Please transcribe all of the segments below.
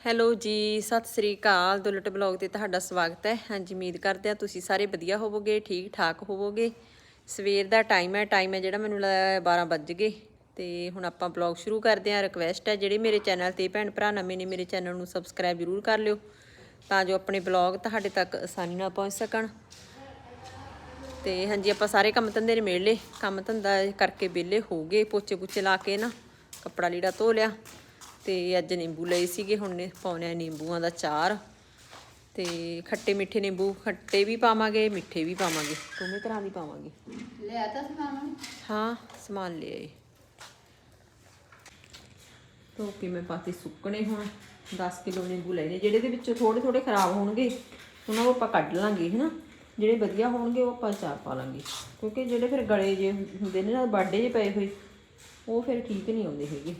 Hello ਜੀ, ਸਤਿ ਸ੍ਰੀ ਅਕਾਲ। Dulat blog ਤੇ ਤੁਹਾਡਾ ਸਵਾਗਤ ਹੈ। ਹਾਂਜੀ, ਉਮੀਦ ਕਰਦੇ ਆ ਤੁਸੀਂ ਸਾਰੇ ਵਧੀਆ ਹੋਵੋਗੇ ਠੀਕ ਠਾਕ ਹੋਵੋਗੇ। ਸਵੇਰ ਦਾ ਟਾਈਮ ਹੈ ਟਾਈਮ ਹੈ ਜਿਹੜਾ ਮੈਨੂੰ ਲੱਗਦਾ 12 ਵੱਜ ਗਏ। ਤੇ ਹੁਣ ਆਪਾਂ ਬਲੌਗ ਸ਼ੁਰੂ ਕਰਦੇ ਹਾਂ। ਰਿਕਵੈਸਟ ਹੈ ਜਿਹੜੇ ਮੇਰੇ ਚੈਨਲ ਤੇ ਭੈਣ ਭਰਾ ਨਵੇਂ ਨੇ, ਮੇਰੇ ਚੈਨਲ ਨੂੰ ਸਬਸਕ੍ਰਾਈਬ ਜ਼ਰੂਰ ਕਰ ਲਿਓ, ਤਾਂ ਜੋ ਆਪਣੇ ਬਲੌਗ ਤੁਹਾਡੇ ਤੱਕ ਆਸਾਨੀ ਨਾਲ ਪਹੁੰਚ ਸਕਣ। ਤੇ ਹਾਂਜੀ, ਆਪਾਂ ਸਾਰੇ ਕੰਮ ਧੰਦੇ ਨੇ ਮੇੜ ਲਏ। ਕੰਮ ਧੰਦਾ ਕਰਕੇ ਵਿਹਲੇ ਹੋ ਗਏ ਪੋਚੇ ਪੁੱਚੇ ਲਾ ਕੇ ਨਾ ਕੱਪੜਾ ਲੀੜਾ ਧੋ ਲਿਆ। ਤੇ ਅੱਜ ਨਿੰਬੂ ਲਏ ਸੀਗੇ ਹੁਣ ਨੇ ਪਾਉਣੇ ਨਿੰਬੂਆਂ ਦਾ ਚਾਰ। ਤੇ ਖੱਟੇ ਮਿੱਠੇ ਨਿੰਬੂ ਖੱਟੇ ਵੀ ਪਾਵਾਂਗੇ ਮਿੱਠੇ ਵੀ ਪਾਵਾਂਗੇ ਦੋਵੇਂ ਤਰ੍ਹਾਂ ਦੀ ਪਾਵਾਂਗੇ। ਲਿਆ ਤਾਂ ਸਮਾਨ ਹਾਂ ਸਮਾਨ ਲੈ ਆਏ ਧੋ ਕੇ ਮੈਂ ਪਾਤੇ ਸੁੱਕਣੇ ਹੁਣ 10 ਕਿਲੋ ਨਿੰਬੂ ਲਏ ਨੇ ਜਿਹੜੇ ਦੇ ਵਿੱਚੋਂ ਥੋੜੇ ਥੋੜੇ ਖਰਾਬ ਹੋਣਗੇ ਉਹਨਾਂ ਨੂੰ ਆਪਾਂ ਕੱਢ ਲਾਂਗੇ ਹਨਾ? ਜਿਹੜੇ ਵਧੀਆ ਹੋਣਗੇ ਉਹ ਆਪਾਂ ਚਾਰ ਪਾ ਲਾਂਗੇ। ਕਿਉਂਕਿ ਜਿਹੜੇ ਫਿਰ ਗਲੇ ਜੇ ਹੁੰਦੇ ਨੇ ਨਾ ਬਾਡੇ ਜੇ ਪਏ ਹੋਏ ਉਹ ਫਿਰ ਠੀਕ ਨਹੀਂ ਆਉਂਦੇ ਹੈਗੇ।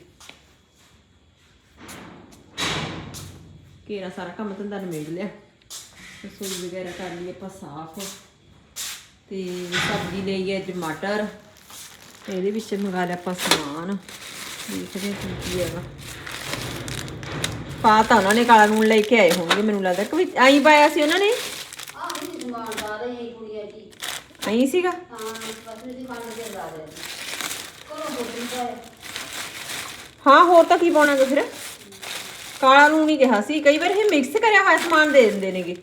ਕੇਰਾ ਸਾਰਾ ਕੰਮ ਧੰਦਾ ਨਿਬੇੜ ਲਿਆ। ਰਸੋਈ ਵਗੈਰਾ ਕਰ ਲਈ ਆਪਾਂ ਸਾਫ਼। ਤੇ ਸਬਜ਼ੀ ਲਈ ਹੈ ਟਮਾਟਰ। ਇਹਦੇ ਵਿੱਚ ਮੰਗਾ ਲਿਆ ਆਪਾਂ ਸਮਾਨ। ਦੇਖਦੇ ਹਾਂ ਕੀ ਕੀ ਹੈਗਾ। ਪਾ ਤਾਂ ਉਹਨਾਂ ਨੇ ਕਾਲਾ ਨੂਣ ਲੈ ਕੇ ਆਏ ਹੋਣਗੇ ਮੈਨੂੰ ਲੱਗਦਾ ਕਿ ਆਈ ਪਾਇਆ ਸੀ ਉਹਨਾਂ ਨੇ। ਆਹ ਨਹੀਂ ਸਮਾਨ ਦਾ ਰਹੀ ਕੁੜੀਆਂ ਦੀ ਆਈ ਸੀਗਾ? ਹਾਂ ਬਸ ਦੀ ਖੰਡ ਦੇ ਲਾ ਦੇ ਕੋਲੋਂ ਬੋਲੀ ਦਾ ਹਾਂ। ਹੋਰ ਤਾਂ ਕੀ ਪਾਉਣਾਗਾ ਫਿਰ? ਕਾਲਾ ਨੂੰ ਹੀ ਕਿਹਾ ਸੀ, ਕਈ ਵਾਰ ਇਹ ਮਿਕਸ ਕਰਿਆ ਹੋਇਆ ਸਮਾਨ ਦੇ ਦਿੰਦੇ ਨੇਗੇ।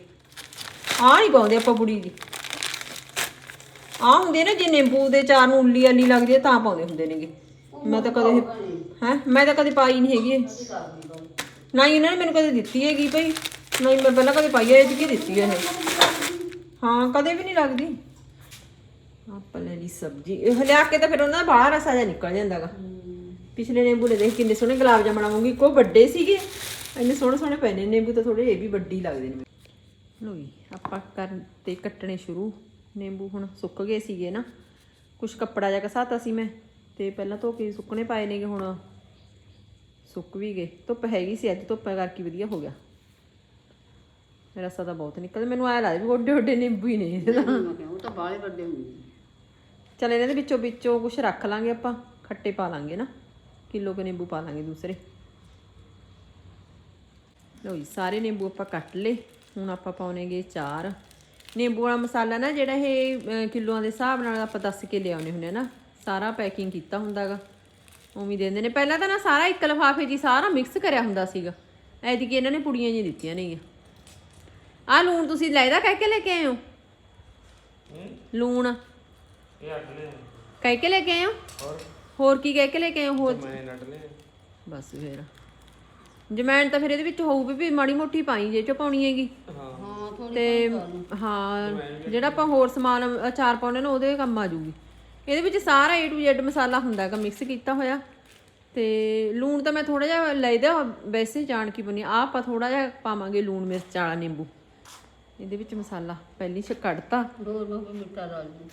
ਆਹ ਨਹੀਂ ਪਾਉਂਦੇ ਆਪਾਂ ਬੁੜੀ ਜੀ। ਆਹ ਹੁੰਦੇ ਨੇ, ਜੇ ਨਿੰਬੂ ਦੇ ਚਾਰ ਨੂੰ ਉੱਲੀ ਆਲੀ ਲੱਗਦੀ ਹੈ ਤਾਂ ਪਾਉਂਦੇ ਹੁੰਦੇ ਨੇਗੇ। ਮੈਂ ਤਾਂ ਕਦੇ ਹੈ, ਮੈਂ ਤਾਂ ਕਦੇ ਪਾਈ ਨਹੀਂ ਹੈਗੀ ਇਹ। ਨਾ ਹੀ ਇਹਨਾਂ ਨੇ ਮੈਨੂੰ ਕਦੇ ਦਿੱਤੀ ਹੈਗੀ ਭਈ। ਨਾ ਮੈਂ ਪਹਿਲਾਂ ਕਦੇ ਪਾਈ ਹੈ ਇਹ ਦਿੱਤੀ ਹੈ ਹਾਂ, ਕਦੇ ਵੀ ਨਹੀਂ ਲੱਗਦੀ। ਆਪਾਂ ਲੈ ਲਈ ਸਬਜ਼ੀ। ਇਹ ਲਿਆ ਕੇ ਤਾਂ ਫਿਰ ਉਹਨਾਂ ਦਾ ਬਾਹਰ ਰਸਾ ਜਿਹਾ ਨਿਕਲ ਜਾਂਦਾਗਾ। ਪਿਛਲੇ ਨਿੰਬੂ ਨੇ ਦੇਖ ਕਿੰਨੇ ਸੋਹਣੇ ਗੁਲਾਬ ਜਾਮਣ ਬਣਾਉਂਗੀ ਕੋ ਵੱਡੇ ਸੀਗੇ। ਇੰਨੇ ਸੋਹਣੇ ਸੋਹਣੇ ਪਏ ਨੇ ਨਿੰਬੂ ਤਾਂ ਥੋੜੇ ਇਹ ਵੀ ਵੱਡੀ ਲੱਗਦੇ ਨੇ। ਲੋ ਜੀ, ਆਪਾਂ ਕਰਨ ਤੇ ਕੱਟਣੇ ਸ਼ੁਰੂ। ਨਿੰਬੂ ਹੁਣ ਸੁੱਕ ਗਏ ਸੀਗੇ ਨਾ। ਕੁਛ ਕੱਪੜਾ ਜਿਹਾ ਕਸਾਤਾ ਸੀ ਮੈਂ, ਤੇ ਪਹਿਲਾਂ ਧੋ ਕੇ ਸੁੱਕਣੇ ਪਾਏ ਨੇਗੇ, ਹੁਣ ਸੁੱਕ ਵੀ ਗਏ। ਧੁੱਪ ਹੈਗੀ ਸੀ ਅੱਜ, ਧੁੱਪ ਕਰਕੇ ਵਧੀਆ ਹੋ ਗਿਆ। ਰਸਾ ਤਾਂ ਬਹੁਤ ਨਿਕਲਦਾ, ਮੈਨੂੰ ਐ ਲੱਗਦਾ ਵੀ ਓਡੇ ਓਡੇ ਨਿੰਬੂ ਹੀ ਨੇ। ਇਹਦੇ ਉਹ ਤਾਂ ਬਾਲੇ ਵੱਡੇ ਹੁੰਦੇ ਚਲ ਇਹਨਾਂ ਦੇ ਵਿੱਚੋਂ ਵਿੱਚੋਂ ਕੁਝ ਰੱਖ ਲਾਂਗੇ ਆਪਾਂ, ਖੱਟੇ ਪਾ ਲਾਂਗੇ ਨਾ। ਕਿਲੋ ਕੇ ਨਿੰਬੂ ਪਾ ਲਾਂਗੇ ਦੂਸਰੇ। ਲੋ ਜੀ ਸਾਰੇ ਨਿੰਬੂ ਆਪਾਂ ਕੱਟ ਲਏ। ਹੁਣ ਆਪਾਂ ਪਾਉਣੇਗੇ ਚਾਰ। ਨਿੰਬੂ ਵਾਲਾ ਮਸਾਲਾ ਨਾ ਜਿਹੜਾ ਇਹ ਕਿਲੋਆਂ ਦੇ ਹਿਸਾਬ ਨਾਲ ਆਪਾਂ ਦੱਸ ਕੇ ਲਿਆਉਣੇ ਹੁੰਦੇ ਆ ਨਾ ਸਾਰਾ ਪੈਕਿੰਗ ਕੀਤਾ ਹੁੰਦਾਗਾ ਉਵੇਂ ਦਿੰਦੇ ਨੇ। ਪਹਿਲਾਂ ਤਾਂ ਨਾ ਸਾਰਾ ਇੱਕ ਲਫਾਫੇ ਜੀ ਸਾਰਾ ਮਿਕਸ ਕਰਿਆ ਹੁੰਦਾ ਸੀਗਾ। ਐਤਕੀ ਇਹਨਾਂ ਨੇ ਪੁੜੀਆਂ ਜੀ ਦਿੱਤੀਆਂ ਨੇਗੀਆਂ ਆਹ ਲੂਣ ਤੁਸੀਂ ਲੈਦਾ ਕਹਿ ਕੇ ਲੈ ਕੇ ਆਏ ਹੋ? ਲੂਣ। ਇਹ ਅੱਡ ਲੈ ਕਹਿ ਕੇ ਲੈ ਕੇ ਆਏ ਹੋ? ਹੋਰ? ਹੋਰ ਕੀ ਕਹਿ ਕੇ ਲੈ ਕੇ ਆਏ ਹੋ? ਹੋਰ ਮੈਂ ਨੱਟ ਲੈ ਬਸ ਫੇਰ। ਜਮੈਣ ਤਾਂ ਫਿਰ ਇਹਦੇ ਵਿੱਚ ਹੋਊ ਵੀ ਵੀ ਮਾੜੀ ਮੋਟੀ ਪਾਈ ਜੇ ਚੋ ਪਾਉਣੀ ਹੈਗੀ। ਹਾਂ। ਹਾਂ ਥੋੜੀ ਤੇ ਹਾਂ ਜਿਹੜਾ ਆਪਾਂ ਹੋਰ ਸਮਾਨ ਅਚਾਰ ਪਾਉਣੇ ਨੇ ਉਹਦੇ ਕੰਮ ਆ ਜੂਗੀ। ਇਹਦੇ ਵਿੱਚ ਸਾਰਾ A to Z ਮਸਾਲਾ ਹੁੰਦਾ ਹੈਗਾ ਮਿਕਸ ਕੀਤਾ ਹੋਇਆ। ਤੇ ਲੂਣ ਤਾਂ ਮੈਂ ਥੋੜਾ ਜਿਹਾ ਲੈਦਾ ਵੈਸੇ ਜਾਣ ਕੀ ਬਣੀ ਆ ਆਪਾਂ ਥੋੜਾ ਜਿਹਾ ਪਾਵਾਂਗੇ ਲੂਣ ਮਿਰਚ ਵਾਲਾ ਨਿੰਬੂ। ਇਹਦੇ ਵਿੱਚ ਮਸਾਲਾ ਪਹਿਲੀ ਚ ਕੱਢਤਾ। ਦੋ ਦੋ ਮਿੱਠਾ ਡਾਲ ਦੇ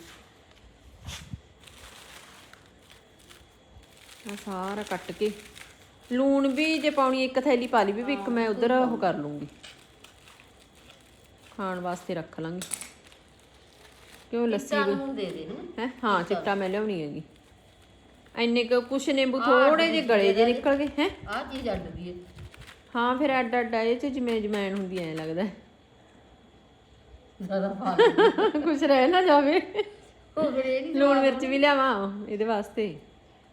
ਆ ਸਾਰਾ ਕੱਟ ਕੇ। ਲੂਣ ਵੀ ਜੇ ਪਾਉਣੀ ਇੱਕ ਥੈਲੀ ਪਾ ਲਈ ਵੀ ਇੱਕ ਮੈਂ ਉਧਰ ਉਹ ਕਰ ਲੂੰਗੀ। ਖਾਣ ਵਾਸਤੇ ਰੱਖ ਲਾਂਗੀ। ਕਿਉਂ ਲੱਸੀ ਨੂੰ ਦੇ ਦੇ ਹੈ? ਹਾਂ ਚਿੱਟਾ ਮੈਂ ਲਿਆਉਣੀ ਹੈਗੀ। ਐਨੇ ਕੁ ਕੁਛ ਨਿੰਬੂ ਥੋੜੇ ਜਿਹੇ ਗਲੇ ਜੇ ਨਿਕਲ ਗਏ ਹੈ? ਆਹ ਚੀਜ਼ ਅੱਡ ਦੀ ਹੈ ਹਾਂ ਫਿਰ ਅੱਡ ਅੱਡ ਆ ਇਹ ਚ ਜਿਵੇਂ ਜਮੈਣ ਹੁੰਦੀ ਐ ਲੱਗਦਾ। ਜ਼ਿਆਦਾ ਕੁਛ ਰਹਿ ਨਾ ਜਾਵੇ। ਲੂਣ ਮਿਰਚ ਵੀ ਲਿਆਵਾਂ ਇਹਦੇ ਵਾਸਤੇ।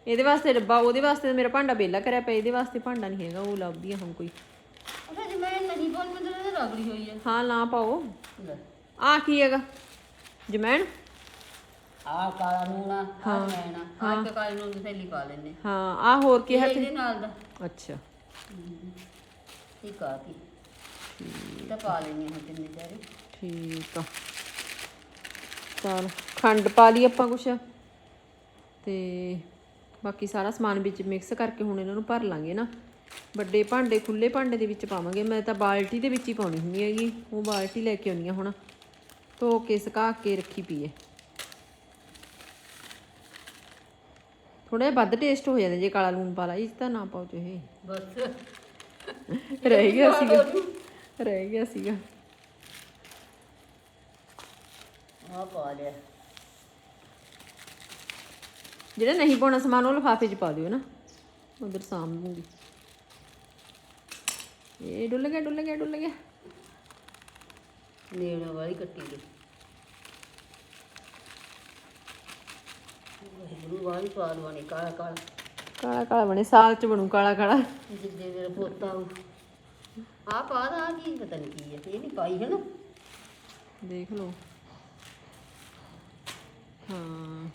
ਇਹਦੇ ਵਾਸਤੇ ਡੱਬਾ ਉਹਦੇ ਵਾਸਤੇ ਤਾਂ ਮੇਰਾ ਭਾਂਡਾ ਬੇਲਾ ਕਰਿਆ ਪਿਆ ਇਹਦੇ ਵਾਸਤੇ ਭਾਂਡਾ ਨਹੀਂ ਹੈਗਾ ਉਹ ਲੱਭਦੀ ਆ ਹੁਣ ਕੋਈ। ਉਹ ਫਿਰ ਜਿਵੇਂ ਨਹੀਂ ਬੋਲ ਮੈਂ ਤਾਂ ਰਗੜੀ ਹੋਈ ਹੈ ਹਾਂ ਨਾ ਪਾਓ। ਲੈ। ਆ ਕੀ ਹੈਗਾ? ਜਮੈਣ? ਆਹ ਕਾਲਾ ਨੂਣਾ ਆਹ ਮੈਣਾ ਆਹ ਇੱਕ ਕਾਲੇ ਨੂਣ ਦੀ ਥੈਲੀ ਪਾ ਲੈਨੇ ਹਾਂ ਆ ਹੋਰ ਕੀ ਹੈ ਇਹਦੇ ਨਾਲ ਦਾ। ਅੱਛਾ। ਠੀਕ ਆ ਕੀ? ਤਾਂ ਪਾ ਲੈਣੀ ਹੁਣ ਤਿੰਨੇ ਚਾਰੇ। ਠੀਕ ਆ। ਚਲ ਖੰਡ ਪਾ ਲਈ ਆਪਾਂ ਕੁਛ। ਤੇ ਬਾਕੀ ਸਾਰਾ ਸਮਾਨ ਵਿੱਚ ਮਿਕਸ ਕਰਕੇ ਹੁਣ ਇਹਨਾਂ ਨੂੰ ਭਰ ਲਾਂਗੇ ਨਾ। ਵੱਡੇ ਭਾਂਡੇ ਖੁੱਲੇ ਭਾਂਡੇ ਦੇ ਵਿੱਚ ਪਾਵਾਂਗੇ। ਮੈਂ ਤਾਂ ਬਾਲਟੀ ਦੇ ਵਿੱਚ ਹੀ ਪਾਉਣੀ ਹੁੰਦੀ ਹੈਗੀ। ਉਹ ਬਾਲਟੀ ਲੈ ਕੇ ਆਉਣੀ ਆ ਹੁਣ। ਧੋ ਕੇ ਸੁਕਾ ਕੇ ਰੱਖੀ ਪਈ ਹੈ। ਥੋੜਾ ਜਿਹਾ ਵੱਧ ਟੇਸਟ ਹੋ ਜਾਂਦਾ ਜੇ ਕਾਲਾ ਲੂਣ ਪਾ ਲਾ 'ਚ ਤਾਂ ਨਾ ਪਾਓ ਚਾਹੇ ਬਸ। ਰਹਿ ਗਿਆ ਸੀਗਾ। ਰਹਿ ਗਿਆ ਸੀਗਾ। ਆ ਪਾ ਲਿਆ। ਜਿਹੜਾ ਨਹੀਂ ਪਾਉਣਾ ਸਮਾਨ ਉਹ ਲਿਫਾਫੇ 'ਚ ਪਾ ਦਿਓ ਨਾ। ਉਧਰ ਸਾਂਭ ਲੂੰਗੀ ਇਹ ਡੁੱਲ ਗਿਆ ਡੁੱਲ ਗਿਆ ਡੁੱਲ ਗਿਆ। ਨੇੜਾ ਵਾਲੀ ਕੱਟੀ ਗਈ ਵਾਲੀ ਕਾਲਾ ਕਾਲਾ। ਕਾਲਾ ਕਾਲਾ ਬਣੇ ਸਾਲ ਚ ਬਣੂ ਕਾਲਾ ਕਾਲਾ। ਜਿੱਦੇ ਮੇਰਾ ਪੋਤਾ ਆ ਪਾ ਦਾ ਕੀ ਪਤਾ ਨਹੀਂ ਕੀ ਹੈ ਇਹ ਨਹੀਂ ਪਾਈ ਹੈ ਨਾ ਦੇਖ ਲਓ। ਹਾਂ।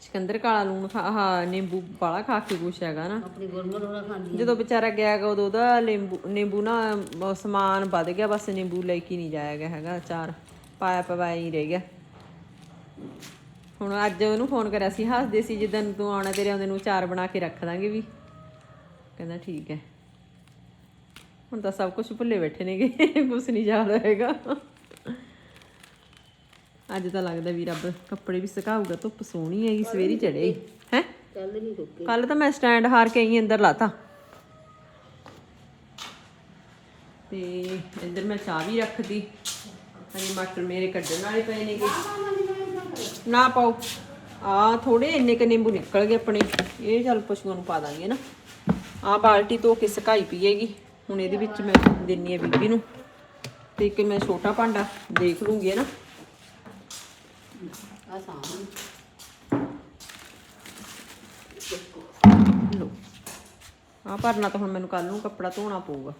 ਸਿਕੰਦਰ ਕਾਲਾ ਲੂਣ ਖਾ ਹਾਂ ਨਿੰਬੂ ਬਾਲਾ ਖਾ ਕੇ ਕੁਛ ਹੈਗਾ ਨਾ। ਆਪਣੀ ਗੁਰਮਤ ਹੋਣਾ ਖਾਂਦੀ ਜਦੋਂ ਵਿਚਾਰਾ ਗਿਆ ਗਾ ਉਦੋਂ ਉਹਦਾ ਨਿੰਬੂ ਨਿੰਬੂ ਨਾ ਸਮਾਨ ਵੱਧ ਗਿਆ ਬਸ ਨਿੰਬੂ ਲੈ ਕੇ ਨਹੀਂ ਜਾਇਆ ਗਿਆ ਹੈਗਾ ਅਚਾਰ ਪਾਇਆ ਪਵਾਇਆ ਹੀ ਰਹਿ ਗਿਆ। ਹੁਣ ਅੱਜ ਉਹਨੂੰ ਫੋਨ ਕਰਿਆ ਸੀ ਹੱਸਦੇ ਸੀ ਜਿੱਦਾਂ ਤੂੰ ਆਉਣਾ ਤੇਰੇ ਆਉਂਦੇ ਨੂੰ ਅਚਾਰ ਬਣਾ ਕੇ ਰੱਖ ਦਾਂਗੇ ਵੀ। ਕਹਿੰਦਾ ਠੀਕ ਹੈ। ਹੁਣ ਤਾਂ ਸਭ ਕੁਝ ਭੁੱਲੇ ਬੈਠੇ ਨੇਗੇ ਕੁਛ ਨਹੀਂ ਯਾਦ ਹੋਏਗਾ ਅੱਜ ਤਾਂ ਲੱਗਦਾ ਵੀ ਰੱਬ ਕੱਪੜੇ ਵੀ ਸੁਕਾਊਗਾ ਧੁੱਪ ਸੋਹਣੀ ਹੈਗੀ ਸਵੇਰੀ ਚੜੇ ਹੈ? ਨਹੀਂ ਕੱਲ ਤਾਂ ਮੈਂ ਸਟੈਂਡ ਹਾਰ ਕੇ ਆਈ ਅੰਦਰ ਲਾਤਾ। ਤੇ ਇੱਧਰ ਮੈਂ ਚਾਹ ਵੀ ਰੱਖਦੀ ਹਜੇ ਮਟਰ ਮੇਰੇ ਕੱਢਣ ਵਾਲੇ ਪਏ ਨੇਗੇ ਨਾ ਪਾਓ। ਆ ਥੋੜੇ ਇੰਨੇ ਕ ਨਿੰਬੂ ਨਿਕਲ ਗਏ ਆਪਣੇ। ਇਹ ਚੱਲ ਪਸ਼ੂਆਂ ਨੂੰ ਪਾ ਦਾਂਗੇ ਨਾ। ਆ ਬਾਲਟੀ ਧੋ ਕੇ ਸੁਕਾਈ ਪੀਏਗੀ ਹੁਣ ਇਹਦੇ ਵਿੱਚ ਮੈਂ ਦਿੰਨੀ ਆ ਬੀਬੀ ਨੂੰ। ਤੇ ਇੱਕ ਮੈਂ ਛੋਟਾ ਭਾਂਡਾ ਦੇਖ ਲੂੰਗੀ ਹੈ ਨਾ। ਆ ਸਾਹਮਣੇ। ਲੋ ਆ ਭਰਨਾ ਤਾਂ ਹੁਣ ਮੈਨੂੰ ਕੱਲ ਨੂੰ ਕੱਪੜਾ ਧੋਣਾ ਪਊਗਾ।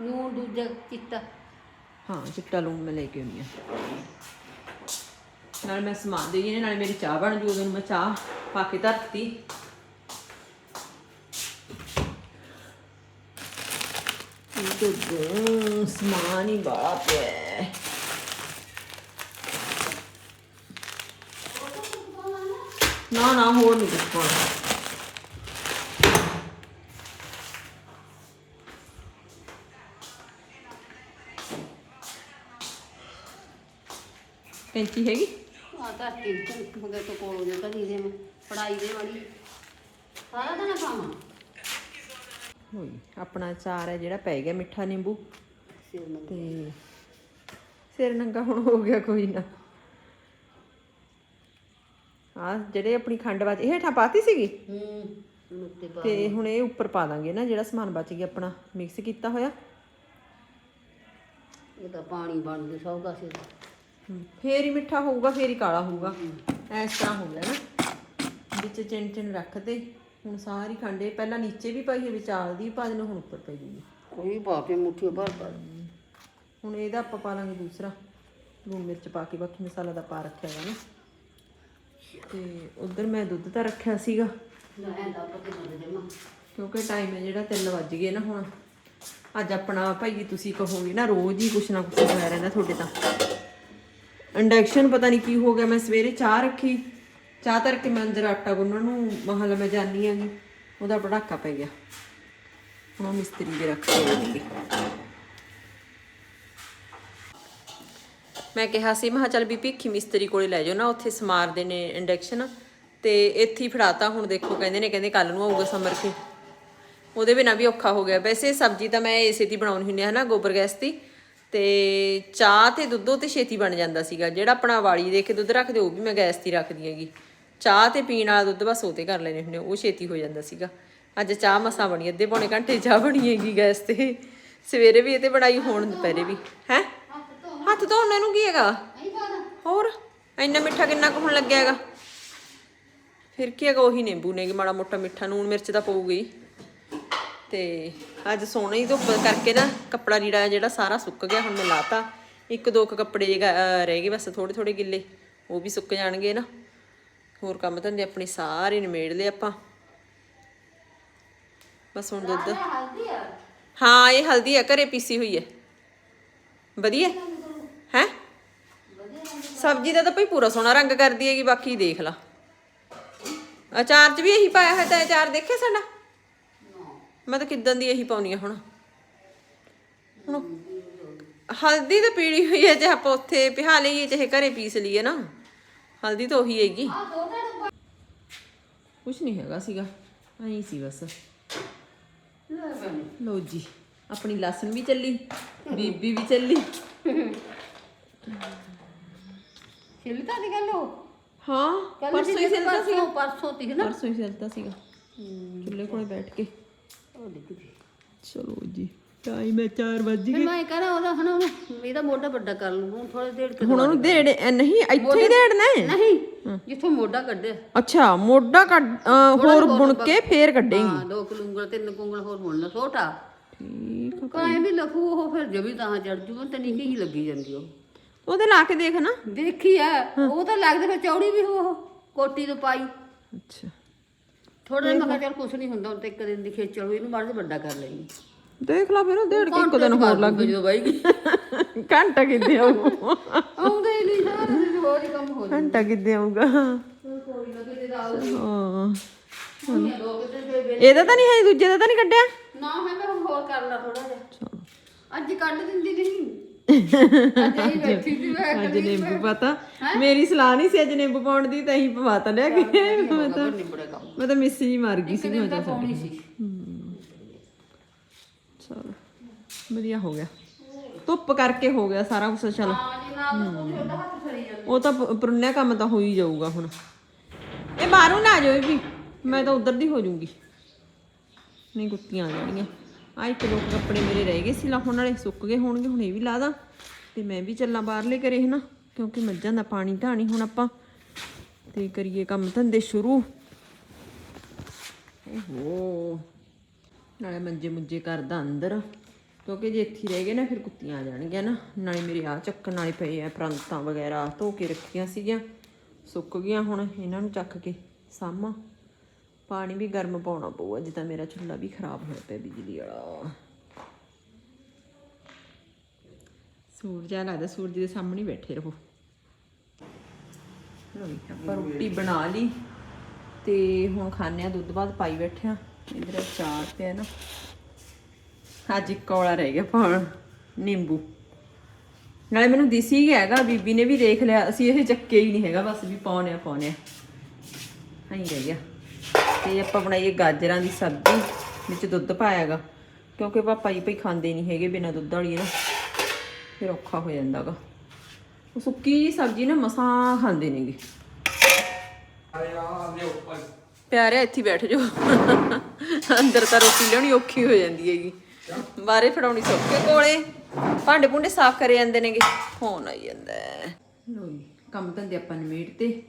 ਨੂੰ ਦੂਜਾ ਚਿੱਟਾ। ਹਾਂ ਚਿੱਟਾ ਲੂਣ ਮੈਂ ਲੈ ਕੇ ਆਉਣੀ ਆ। ਨਾਲ ਮੈਂ ਸਮਾਨ ਦੇ ਗਈ ਨਾਲ ਮੇਰੀ ਚਾਹ ਬਣ ਜੂ ਉਦੋਂ ਮੈਂ ਚਾਹ ਪਾ ਕੇ ਧਰਤੀ। ਗੂੰ ਸਮਾਨ ਹੀ ਬੜਾ ਪਿਆ। ਨਾ ਨਾ ਹੋਰ ਨਹੀਂ ਕੁਝ ਪਾਉਣਾ। ਕੈਂਚੀ ਹੈਗੀ? ਆ ਤਾਂ ਟਿੰਕ ਮਗਰ ਤੋਂ ਕੋਲ ਹੋ ਕਦੀ ਦੇ ਮੈਂ ਪੜਾਈ ਦੇ ਵਾਲੀ। ਸਾਰਾ ਦਿਨ ਖਾਵਾਂ ਹੋਈ ਆਪਣਾ ਅਚਾਰ ਹੈ ਜਿਹੜਾ ਪੈ ਗਿਆ ਮਿੱਠਾ ਨਿੰਬੂ। ਸਿਰ ਤੇ ਸਿਰ ਨੰਗਾ ਹੁਣ ਹੋ ਗਿਆ ਕੋਈ ਨਾ। ਆ ਜਿਹੜੇ ਆਪਣੀ ਖੰਡ ਬਚ ਇਹ ਹੇਠਾਂ ਪਾਤੀ ਸੀਗੀ? ਹੂੰ ਹੁਣ ਉੱਤੇ ਪਾ ਤੇ ਹੁਣ ਇਹ ਉੱਪਰ ਪਾ ਦਾਂਗੇ ਨਾ ਜਿਹੜਾ ਸਮਾਨ ਬਚ ਗਿਆ ਆਪਣਾ ਮਿਕਸ ਕੀਤਾ ਹੋਇਆ। ਇਹ ਤਾਂ ਪਾਣੀ ਬਣ ਗਿਆ ਸੌਦਾ ਸਿਰ ਹਮ, ਫੇਰ ਹੀ ਮਿੱਠਾ ਹੋਊਗਾ ਫੇਰ ਹੀ ਕਾਲਾ ਹੋਊਗਾ। ਇਸ ਤਰ੍ਹਾਂ ਹੋ ਗਿਆ ਨਾ। ਵਿੱਚ ਚਿੰਨ ਚਿੰਨ ਰੱਖਦੇ ਹੁਣ ਸਾਰੀ ਖੰਡੇ ਪਹਿਲਾਂ ਨੀਚੇ ਵੀ ਪਾਈ ਹੈ ਵਿਚਾਲ ਦੀ ਪਾ ਦੇਣਾ ਹੁਣ ਉੱਪਰ ਪਈ ਜੂਗੀ ਕੋਈ ਪਾ ਕੇ ਮੁੱਠੀ ਭਰ ਭਰ ਹੁਣ ਇਹਦਾ ਆਪਾਂ ਪਾ ਲਾਂਗੇ ਦੂਸਰਾ। ਲੂਣ ਮਿਰਚ ਪਾ ਕੇ ਬਾਕੀ ਮਸਾਲਾ ਦਾ ਪਾ ਰੱਖਿਆ ਹੈਗਾ ਨਾ। ਤੇ ਉਧਰ ਮੈਂ ਦੁੱਧ ਤਾਂ ਰੱਖਿਆ ਸੀਗਾ। ਕਿਉਂਕਿ ਟਾਈਮ ਹੈ ਜਿਹੜਾ 3 ਵੱਜ ਗਏ ਨਾ ਹੁਣ। ਅੱਜ ਆਪਣਾ ਭਾਈ ਤੁਸੀਂ ਕਹੋਗੇ ਨਾ ਰੋਜ਼ ਹੀ ਕੁਛ ਨਾ ਕੁਛ ਹੋਇਆ ਰਹਿੰਦਾ ਤੁਹਾਡੇ ਤਾਂ। ਇੰਡਕਸ਼ਨ ਪਤਾ ਨਹੀਂ ਕੀ ਹੋ ਗਿਆ ਮੈਂ ਸਵੇਰੇ ਚਾਹ ਰੱਖੀ। ਚਾਹ ਧਰ ਕੇ ਮੈਂ ਅੰਦਰ ਆਟਾ ਗੁੰਨਣ ਨੂੰ ਮਹਲ ਮੈਂ ਜਾਨੀ ਆਂਗੀ ਉਹਦਾ ਪੜਾਕਾ ਪੈ ਗਿਆ। ਹੁਣ ਉਹ ਮਿਸਤਰੀ ਦੇ ਰੱਖ ਕੇ ਮੈਂ ਕਿਹਾ ਸੀ, ਮੈਂ ਕਿਹਾ ਚੱਲ ਵੀ ਭਿੱਖੀ ਮਿਸਤਰੀ ਕੋਲੇ ਲੈ ਜਾਓ ਨਾ, ਉੱਥੇ ਸਮਾਰਦੇ ਨੇ ਇੰਡਕਸ਼ਨ। ਤੇ ਇੱਥੇ ਹੀ ਫੜਾਤਾ, ਹੁਣ ਦੇਖੋ ਕਹਿੰਦੇ ਨੇ, ਕਹਿੰਦੇ ਕੱਲ ਨੂੰ ਆਊਗਾ ਸਮਰ ਕੇ। ਉਹਦੇ ਬਿਨਾ ਵੀ ਔਖਾ ਹੋ ਗਿਆ। ਵੈਸੇ ਸਬਜ਼ੀ ਤਾਂ ਮੈਂ ਇਸੇ ਦੀ ਬਣਾਉਣੀ ਹੁੰਦੀ ਹੈ ਨਾ ਗੋਬਰ ਗੈਸ ਦੀ। ਤੇ ਚਾਹ ਤੇ ਦੁੱਧ, ਉਹ ਤੇ ਛੇਤੀ ਬਣ ਜਾਂਦਾ ਸੀਗਾ। ਜਿਹੜਾ ਆਪਣਾ ਵਾਲੀ ਦੇ ਕੇ ਦੁੱਧ ਰੱਖਦੇ, ਉਹ ਵੀ ਮੈਂ ਗੈਸ ਤੇ ਰੱਖਦੀ ਹੈਗੀ। ਚਾਹ ਤੇ ਪੀਣ ਵਾਲਾ ਦੁੱਧ ਬਸ ਉਹ ਤੇ ਕਰ ਲੈਣੇ ਹੁੰਦੇ ਉਹ ਛੇਤੀ ਹੋ ਜਾਂਦਾ ਸੀਗਾ। ਅੱਜ ਚਾਹ ਮਸਾਂ ਬਣੀ, ਅੱਧੇ ਪੌਣੇ ਘੰਟੇ ਚਾਹ ਬਣੀ ਹੈਗੀ ਗੈਸ ਤੇ। ਸਵੇਰੇ ਵੀ ਇਹ ਤੇ ਬਣਾਈ, ਹੋਣ ਦੁਪਹਿਰੇ ਵੀ। ਹੈ? ਹੱਥ ਧੋਣ ਨੂੰ ਕੀ ਹੈਗਾ? ਹੋਰ? ਇੰਨਾ ਮਿੱਠਾ ਕਿੰਨਾ ਕੁ ਹੁਣ ਲੱਗਿਆ ਹੈਗਾ? ਫਿਰ ਕੀ ਹੈਗਾ ਉਹੀ ਨਿੰਬੂ ਨੇ ਮਾੜਾ ਮੋਟਾ ਮਿੱਠਾ ਨੂਣ ਮਿਰਚ ਤਾਂ ਪਊਗੀ। ਤੇ ਅੱਜ ਸੋਹਣਾ ਹੀ ਧੁੱਪ ਕਰਕੇ ਨਾ ਕੱਪੜਾ ਲੀੜਾ ਜਿਹੜਾ ਸਾਰਾ ਸੁੱਕ ਗਿਆ ਹੁਣ ਮੈਂ ਲਾਤਾ। ਇੱਕ ਦੋ ਕੁ ਕੱਪੜੇ ਰਹਿ ਗਏ ਬਸ ਥੋੜੇ ਥੋੜੇ ਗਿੱਲੇ। ਉਹ ਵੀ ਸੁੱਕ ਜਾਣਗੇ ਨਾ। ਹੋਰ ਕੰਮ ਧੰਦੇ ਆਪਣੀ ਸਾਰੇ ਨਿਮੇੜ ਲਏ ਆਪਾਂ। ਬਸ ਹੁਣ ਦੁੱਧ। ਹਾਂ ਇਹ ਹਲਦੀ ਆ ਘਰੇ ਪੀਸੀ ਹੋਈ ਹੈ ਵਧੀਆ? ਹੈ? ਸਬਜ਼ੀ ਦਾ ਤਾਂ ਭਈ ਪੂਰਾ ਸੋਹਣਾ ਰੰਗ ਕਰਦੀ ਹੈਗੀ, ਬਾਕੀ ਦੇਖ ਲਾ। ਅਚਾਰ 'ਚ ਵੀ ਇਹੀ ਪਾਇਆ ਹੋਇਆ, ਤਾਂ ਅਚਾਰ ਦੇਖਿਆ ਸਾਡਾ? ਮੈਂ ਤਾਂ ਕਿਦਾਂ ਦੀ ਇਹੀ ਪਾਉਣੀ ਆ ਹੁਣ? ਹੁਣ ਹਲਦੀ ਤਾਂ ਪੀੜੀ ਹੋਈ ਹੈ ਜੇ ਆਪਾਂ ਉੱਥੇ ਪਿਹਾ ਲਈਏ ਚਾਹੇ ਘਰੇ ਪੀਸ ਲਈਏ ਨਾ, ਹਲਦੀ ਤਾਂ ਉਹੀ ਹੈਗੀ। ਕੁਛ ਨਹੀਂ ਹੈਗਾ ਸੀਗਾ, ਐਂ ਸੀ ਬਸ। ਲੈ ਲੋ ਜੀ, ਆਪਣੀ ਲਸਣ ਵੀ ਚੱਲੀ, ਬੀਬੀ ਵੀ ਚੱਲੀ। ਛਿਲਤਾ ਦੀ ਗੱਲ ਹਾਂ ਪਰਸੋਂ ਹੀ ਸਿਲਤਾ ਸੀਗਾ। ਪਰਸੋਂ ਤੀ ਨਾ? ਪਰਸੋਂ ਹੀ ਸਿਲਤਾ ਸੀਗਾ। ਚੁੱਲ੍ਹੇ ਕੋਲੇ ਬੈਠ ਕੇ। ਉਹ ਡਿੱਗ ਪਈ ਚਲੋ ਜੀ ਟਾਈਮ ਹੈ 4 ਵਜੇ ਫਿਰ ਮੈਂ ਕਹਣਾ ਉਹਦਾ ਹਨਾ ਉਹਨੂੰ ਇਹਦਾ ਮੋਢਾ ਵੱਡਾ ਕਰ ਲੂੰ ਥੋੜੇ ਦੇਰ ਕੇ ਹੁਣ ਉਹਨੂੰ ਦੇੜ ਨਹੀਂ ਇੱਥੇ ਹੀ ਦੇੜਨਾ ਹੈ? ਨਹੀਂ ਜਿੱਥੋਂ ਮੋਢਾ ਕੱਢਿਆ। ਅੱਛਾ ਮੋਢਾ ਕੱਢ ਹੋਰ ਬੁਣ ਕੇ ਫੇਰ ਕੱਢੇਂਗੀ। ਹਾਂ ਦੋ ਕੁਲੂੰਗਲ ਤਿੰਨ ਕੁੰਗਲ ਹੋਰ ਬੁਣਨਾ ਛੋਟਾ। ਠੀਕ। ਕਾਇ ਵੀ ਲਫੂ ਉਹ ਫਿਰ ਜਮੀ ਤਾਂ ਚੜ ਜੂ ਤੇ ਨਿੱਕੀ ਹੀ ਲੱਗੀ ਜਾਂਦੀ ਉਹ। ਉਹਦੇ ਲਾ ਕੇ ਦੇਖ ਨਾ। ਦੇਖੀ ਆ ਉਹ ਤਾਂ ਲੱਗਦਾ ਫਿਰ ਚੌੜੀ ਵੀ ਉਹ ਕੋਟੀ ਤੋਂ ਪਾਈ। ਅੱਛਾ। ਥੋੜਾ ਜਿਹਾ ਮੈਂ ਕਿਹਾ ਚੱਲ ਕੁਛ ਨਹੀਂ ਹੁੰਦਾ ਹੁਣ ਤੇ ਇੱਕ ਦਿਨ ਦੀ ਖੇਚਲ ਹੋਈ ਇਹਨੂੰ ਮਾੜਾ ਜਿਹਾ ਵੱਡਾ ਕਰ ਲੈਣੀ ਦੇਖ ਲਾ ਫਿਰ ਦੇੜ ਕੇ ਇੱਕ ਦਿਨ ਹੋਰ ਲੱਗ ਜਦੋਂ ਬਾਈ। ਗਈ। ਘੰਟਾ ਕਿੱਦੇ ਆਊਗਾ? ਆਉਂਦੇ ਹੀ ਨਹੀਂ ਸਾਰੇ ਦਿਨ ਹੋਰ ਹੀ ਕੰਮ ਹੋ ਘੰਟਾ ਕਿੱਦੇ ਆਊਗਾ? ਜਾਂਦਾ ਕੋਈ ਨਾ ਕਿਤੇ ਦਾ ਹਾਂ ਇਹਦਾ ਤਾਂ ਨਹੀਂ ਹੈ ਦੂਜੇ ਦਾ ਤਾਂ ਨਹੀਂ ਕੱਢਿਆ? ਨਾ ਹੈ ਮੈਂ ਹੋਰ ਕਰ ਲਾ ਥੋੜਾ ਜਿਹਾ। ਅੱਜ ਕੱਢ ਦਿੰਦੀ ਨਹੀਂ। ਅੱਜ ਹੀ ਬੈਠੀ ਸੀ ਮੈਂ ਅੱਜ ਨਿੰਬੂ ਪਤਾ। ਮੇਰੀ ਸਲਾਹ ਨਹੀਂ ਸੀ ਅੱਜ ਨਿੰਬੂ ਪਾਉਣ ਦੀ ਤਾਂ ਹੀ ਪਵਾਤਾ ਲਿਆ ਕੇ। ਮੈਂ ਤਾਂ ਮੈਂ ਤਾਂ ਮਿਸ ਜੀ ਮਾਰ ਗਈ ਸੀ ਦਿਨ ਤਾਂ ਪਾਉਣੀ ਸੀ। ਚਲੋ ਵਧੀਆ ਹੋ ਗਿਆ। ਧੁੱਪ ਕਰਕੇ ਹੋ ਗਿਆ ਸਾਰਾ ਕੁਝ ਚਲ। ਉਹ ਤਾਂ ਪੁਰਨਿਆ ਕੰਮ ਤਾਂ ਹੋ ਹੀ ਜਾਊਗਾ ਹੁਣ। ਇਹ ਬਾਹਰੋਂ ਨਾ ਜਾਓ ਵੀ। ਮੈਂ ਤਾਂ ਉਧਰ ਦੀ ਹੋ ਜਾਊਂਗੀ। ਨਹੀਂ ਕੁੱਤੀਆਂ ਆ ਜਾਣਗੀਆਂ। ਆ ਇੱਕ ਦੋ ਕੱਪੜੇ ਮੇਰੇ ਰਹਿ ਗਏ ਸੀ ਲਾਹਣ ਵਾਲੇ ਸੁੱਕ ਗਏ ਹੋਣਗੇ, ਹੁਣ ਇਹ ਵੀ ਲਾ ਦਾਂ। ਤੇ ਮੈਂ ਵੀ ਚੱਲਾਂ ਬਾਹਰਲੇ ਘਰੇ ਹਨਾ, ਕਿਉਂਕਿ ਮੱਝਾਂ ਦਾ ਪਾਣੀ ਢਾਣੀ ਹੁਣ ਆਪਾਂ। ਤੇ ਕਰੀਏ ਕੰਮ ਧੰਦੇ ਸ਼ੁਰੂ। ਓਹੋ ਨਾਲੇ ਮੰਜੇ ਮੁੰਜੇ ਕਰਦਾ ਅੰਦਰ। ਕਿਉਂਕਿ ਜੇ ਇੱਥੇ ਰਹਿ ਗਏ ਨਾ, ਫਿਰ ਕੁੱਤੀਆਂ ਆ ਜਾਣਗੀਆਂ ਨਾ। ਨਾਲੇ ਮੇਰੇ ਆ ਚੱਕਣ ਵਾਲੇ ਪਏ ਆ, ਪ੍ਰਾਂਤਾਂ ਵਗੈਰਾ ਧੋ ਕੇ ਰੱਖੀਆਂ ਸੀਗੀਆਂ। ਸੁੱਕ ਗਈਆਂ ਹੁਣ ਇਹਨਾਂ ਨੂੰ ਚੱਕ ਕੇ ਸਾਮਾਂ ਪਾਣੀ ਵੀ ਗਰਮ ਪਾਉਣਾ ਪਊ ਅੱਜ ਤਾਂ ਮੇਰਾ ਚੁੱਲ੍ਹਾ ਵੀ ਖਰਾਬ ਹੋਇਆ ਪਿਆ ਬਿਜਲੀ ਵਾਲਾ। ਸੂਰਜ ਆ ਲੱਗਦਾ ਸੂਰਜ ਦੇ ਸਾਹਮਣੇ ਬੈਠੇ ਰਹੋ। ਲਓ ਜੀ, ਆਪਾਂ ਰੋਟੀ ਬਣਾ ਲਈ ਤੇ ਹੁਣ ਖਾਣੇ ਆ ਦੁੱਧ ਬਾਅਦ ਪਾਈ ਬੈਠਿਆ ਇਧਰ ਚਾਰ ਪਿਆ ਨਾ। ਅੱਜ ਇੱਕ ਕੌਲਾ ਰਹਿ ਗਿਆ ਪਾਉਣ ਨਿੰਬੂ। ਨਾਲੇ ਮੈਨੂੰ ਦਿਸੀ ਗਿਆ ਹੈਗਾ ਬੀਬੀ ਨੇ ਵੀ ਦੇਖ ਲਿਆ ਅਸੀਂ ਇਹ ਚੱਕੇ ਹੀ ਨਹੀਂ ਹੈਗਾ ਬਸ ਵੀ ਪਾਉਣੇ ਆ ਪਾਉਣੇ ਆ। ਹਾਂ ਰਹਿ ਗਿਆ। ਤੇ ਆਪਾਂ ਬਣਾਈਏ ਗਾਜਰਾਂ ਦੀ ਸਬਜ਼ੀ, ਵਿੱਚ ਦੁੱਧ ਪਾਇਆਗਾ। ਕਿਉਂਕਿ ਪਾਪਾ ਜੀ ਭਈ ਖਾਂਦੇ ਨਹੀਂ ਹੈਗੇ ਬਿਨਾਂ ਦੁੱਧ ਵਾਲੀ ਨਾ, ਫਿਰ ਔਖਾ ਹੋ ਜਾਂਦਾਗਾ। ਉਹ ਸੁੱਕੀ ਜਿਹੀ ਸਬਜ਼ੀ ਨਾ ਮਸਾਂ ਖਾਂਦੇ ਨੇਗੇ। ਪਿਆਰੇ ਇੱਥੇ ਬੈਠ ਜਾਓ। ਅੰਦਰ ਤਾਂ ਰੋਟੀ ਲਿਆਉਣੀ ਔਖੀ ਹੋ ਜਾਂਦੀ ਹੈਗੀ। ਬਾਹਰੇ ਫੜਾਉਣੀ ਸੌਖੇ ਕੋਲੇ। ਭਾਂਡੇ ਭੁੰਡੇ ਸਾਫ਼ ਕਰੇ ਜਾਂਦੇ ਨੇਗੇ। ਫੋਨ ਆਈ ਜਾਂਦਾ ਹੈ। ਜੀ, ਕੰਮ ਧੰਦੇ ਆਪਾਂ ਨਿਮੇੜ ਤੇ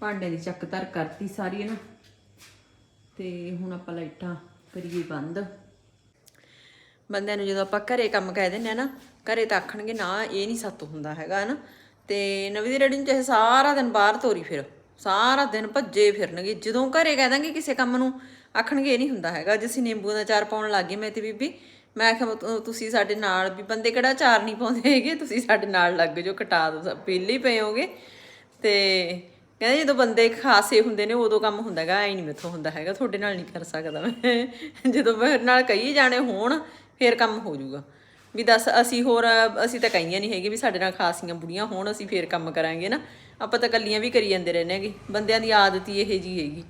ਭਾਂਡੇ ਦੀ ਚੱਕ ਧਰ ਕਰਤੀ ਸਾਰੀ ਨਾ। ਤੇ ਹੁਣ ਆਪਾਂ ਲਾਈਟਾਂ ਕਰੀਏ ਬੰਦ। ਬੰਦਿਆਂ ਨੂੰ ਜਦੋਂ ਆਪਾਂ ਘਰੇ ਕੰਮ ਕਹਿ ਦਿੰਦੇ ਆ ਨਾ, ਘਰੇ ਤਾਂ ਆਖਣਗੇ, ਨਾ, ਇਹ ਨਹੀਂ ਸੱਤ ਹੁੰਦਾ ਹੈਗਾ ਨਾ ਤੇ ਨਵੀਂ ਦੀ ਰੈਡੀ ਨੂੰ ਚਾਹੇ ਸਾਰਾ ਦਿਨ ਬਾਹਰ ਤੋਰੀ ਫਿਰ, ਸਾਰਾ ਦਿਨ ਭੱਜੇ ਫਿਰਨਗੇ। ਜਦੋਂ ਘਰੇ ਕਹਿ ਦਾਂਗੇ ਕਿਸੇ ਕੰਮ ਨੂੰ, ਆਖਣਗੇ ਇਹ ਨਹੀਂ ਹੁੰਦਾ ਹੈਗਾ। ਜੇ ਅਸੀਂ ਨਿੰਬੂ ਦਾ ਚਾਰ ਪਾਉਣ ਲੱਗ ਗਏ ਮੈਂ ਤੇ ਬੀਬੀ। ਮੈਂ ਕਿਹਾ ਤੁਸੀਂ ਸਾਡੇ ਨਾਲ ਵੀ ਬੰਦੇ ਕਿਹੜਾ ਚਾਰ ਨਹੀਂ ਪਾਉਂਦੇ ਹੈਗੇ? ਤੁਸੀਂ ਸਾਡੇ ਨਾਲ ਲੱਗ ਜਾਓ ਕਟਾ ਦੋ ਸਭ, ਪਹਿਲੇ ਪਏ ਹੋਗੇ। ਤੇ ਕਹਿੰਦੇ ਜਦੋਂ ਬੰਦੇ ਖਾਸੇ ਹੁੰਦੇ ਨੇ, ਉਦੋਂ ਕੰਮ ਹੁੰਦਾ ਹੈਗਾ, ਐ ਨਹੀਂ ਮੈਥੋਂ ਹੁੰਦਾ ਹੈਗਾ, ਤੁਹਾਡੇ ਨਾਲ ਨਹੀਂ ਕਰ ਸਕਦਾ ਮੈਂ। ਜਦੋਂ ਮੇਰੇ ਨਾਲ ਕਈ ਜਾਣੇ ਹੋਣ, ਫੇਰ ਕੰਮ ਹੋ ਜਾਊਗਾ। ਵੀ ਦੱਸ, ਅਸੀਂ ਹੋਰ, ਅਸੀਂ ਤਾਂ ਕਹੀਆਂ ਨਹੀਂ ਹੈਗੇ ਵੀ ਸਾਡੇ ਨਾਲ ਖਾਸੀਆਂ ਬੁੜੀਆਂ ਹੋਣ, ਅਸੀਂ ਫੇਰ ਕੰਮ ਕਰਾਂਗੇ ਨਾ। ਆਪਾਂ ਤਾਂ ਕੱਲੀਆਂ ਵੀ ਕਰੀ ਜਾਂਦੇ ਰਹਿੰਦੇ ਹੈਗੇ। ਬੰਦਿਆਂ ਦੀ ਆਦਤ ਹੀ ਇਹੋ ਜੀ ਹੈਗੀ।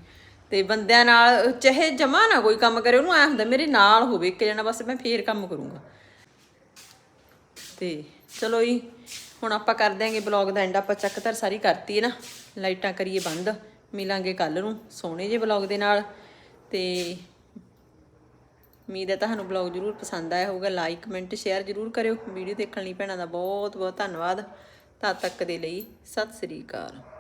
ਤੇ ਬੰਦਿਆਂ ਨਾਲ, ਚਾਹੇ ਜਮਾ ਨਾ ਕੋਈ ਕੰਮ ਕਰੇ, ਉਹਨੂੰ ਐ ਹੁੰਦਾ, ਮੇਰੇ ਨਾਲ ਹੋਵੇ ਇੱਕ ਜਣਾ, ਬਸ ਮੈਂ ਫੇਰ ਕੰਮ ਕਰੂੰਗਾ। ਤੇ ਚਲੋ ਜੀ ਹੁਣ ਆਪਾਂ ਕਰ ਦਿਆਂਗੇ ਬਲੌਗ ਦਾ ਐਂਡ ਆਪਾਂ ਚੱਕ ਧਰ ਸਾਰੀ ਕਰਤੀ ਹੈ ਨਾ। ਲਾਈਟਾਂ ਕਰੀਏ ਬੰਦ, ਮਿਲਾਂਗੇ ਕੱਲ ਨੂੰ, ਸੋਹਣੇ ਜਿਹੇ ਬਲੌਗ ਦੇ ਨਾਲ। ਤੇ ਉਮੀਦ ਹੈ ਤੁਹਾਨੂੰ ਬਲੌਗ ਜਰੂਰ ਪਸੰਦ ਆਇਆ ਹੋਊਗਾ। ਲਾਈਕ ਕਮੈਂਟ ਸ਼ੇਅਰ ਜਰੂਰ ਕਰਿਓ। ਵੀਡੀਓ ਦੇਖਣ ਲਈ ਭੈਣਾਂ ਦਾ ਬਹੁਤ ਬਹੁਤ ਧੰਨਵਾਦ। ਤਦ ਤੱਕ ਦੇ ਲਈ ਸਤਿ ਸ੍ਰੀ ਅਕਾਲ।